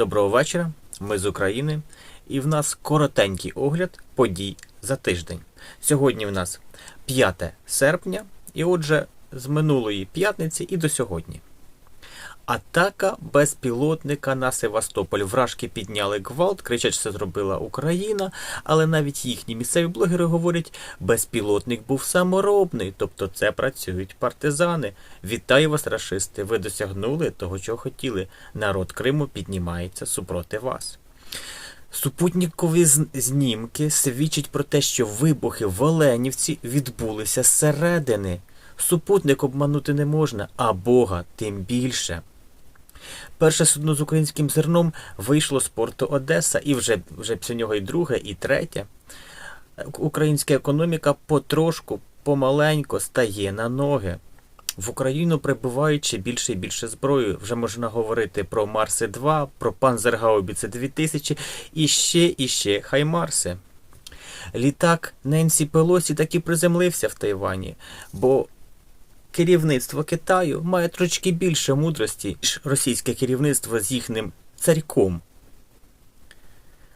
Доброго вечора. Ми з України, і в нас коротенький огляд подій за тиждень. Сьогодні в нас 5 серпня, і отже, з минулої п'ятниці і до сьогодні. Атака безпілотника на Севастополь. Вражки підняли гвалт, кричать, що це зробила Україна, але навіть їхні місцеві блогери говорять, безпілотник був саморобний, тобто це працюють партизани. Вітаю вас, рашисти! Ви досягнули того, чого хотіли. Народ Криму піднімається супроти вас. Супутникові знімки свідчать про те, що вибухи в Оленівці відбулися зсередини. Супутник обманути не можна, а Бога тим більше. Перше судно з українським зерном вийшло з порту Одеса, і вже, вже після нього і друге, і третє. Українська економіка потрошку, помаленько стає на ноги. В Україну прибувають ще більше і більше зброї. Вже можна говорити про Марси 2, про Панзергаубіце 2000 і ще і ще Хаймарси. Літак Ненсі Пелосі таки приземлився в Тайвані, бо керівництво Китаю має трошки більше мудрості, ніж російське керівництво з їхнім царьком.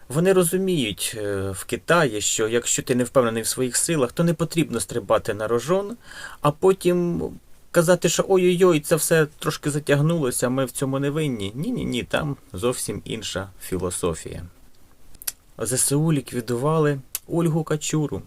Вони розуміють е, в Китаї, що якщо ти не впевнений в своїх силах, то не потрібно стрибати на рожон, а потім казати, що ой-ой-ой, це все трошки затягнулося, ми в цьому не винні. Ні-ні ні, там зовсім інша філософія. ЗСУ ліквідували Ольгу Качуру,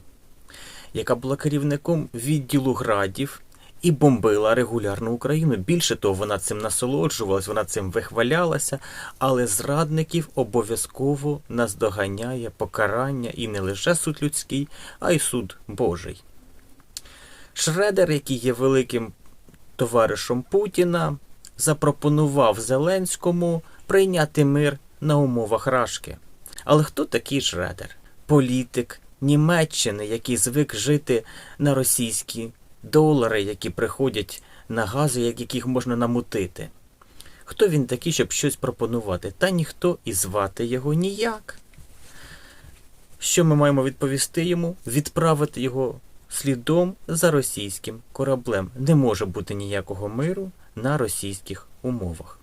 яка була керівником відділу градів і бомбила регулярно Україну. Більше того, вона цим насолоджувалась, вона цим вихвалялася, але зрадників обов'язково наздоганяє покарання і не лише суд людський, а й суд Божий. Шредер, який є великим товаришем Путіна, запропонував Зеленському прийняти мир на умовах Рашки. Але хто такий Шредер? Політик Німеччини, який звик жити на російські долари, які приходять на гази, яких можна намутити. Хто він такий, щоб щось пропонувати? Та ніхто і звати його ніяк. Що ми маємо відповісти йому? Відправити його слідом за російським кораблем. Не може бути ніякого миру на російських умовах.